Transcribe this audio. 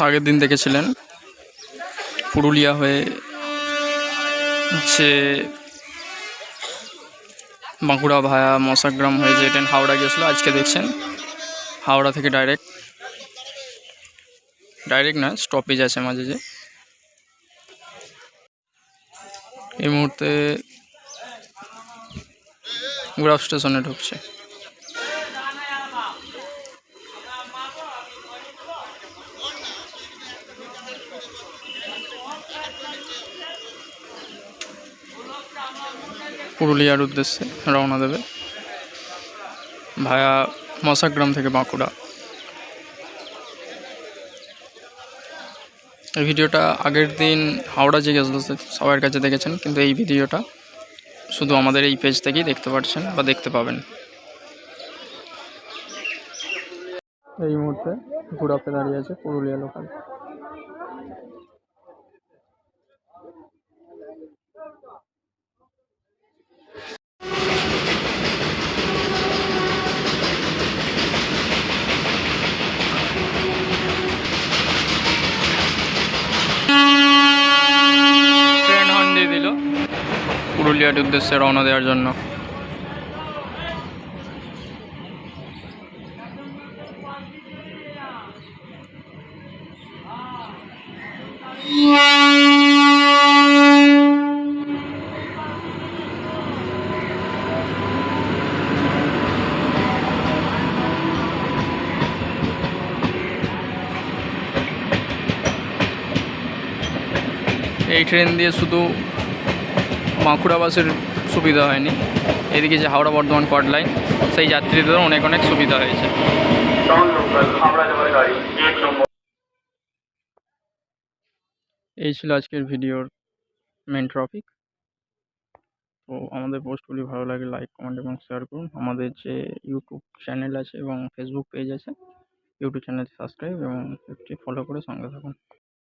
আগের দিন দেখেছিলেন। পুরুলিয়া হয়ে যে বাঁকুড়া ভায়া মশাগ্রাম হয়ে যে ট্রেন হাওড়া গিয়েছিল, আজকে দেখছেন। হাওড়া থেকে ডাইরেক্ট ডাইরেক্ট না স্টপেজ আছে মাঝে যে। এই মুহূর্তে গুড়াব স্টেশনে ঢুকছে। পুরুলিয়ার উদ্দেশ্যে রওনা দেবে ভায়া মশাগ্রাম থেকে বাঁকুড়া। এই ভিডিওটা আগের দিন হাওড়া যে গেছিল সবার কাছে দেখেছেন, কিন্তু এই ভিডিওটা শুধু আমাদের এই পেজ থেকেই দেখতে পাচ্ছেন বা দেখতে পাবেন। এই মুহূর্তে ঘোরাপে দাঁড়িয়ে আছে পুরুলিয়া লোকাল পুরুলিয়ার উদ্দেশ্যে রওনা দেওয়ার জন্য। এই ট্রেন দিয়ে শুধু বাঁকুড়া বাসের সুবিধা হয়নি। এদিকে যে হাওড়া বর্ধমান কট লাইন সেই যাত্রীদেরও অনেক অনেক সুবিধা হয়েছে। এই ছিল আজকের ভিডিওর মেন টপিক তো আমাদের পোস্টগুলি ভালো লাগে লাইক কমেন্ট এবং শেয়ার করুন। আমাদের যে ইউটিউব চ্যানেল আছে এবং ফেসবুক পেজ আছে ইউটিউব চ্যানেল সাবস্ক্রাইব এবং ফলো করে সঙ্গে থাকুন।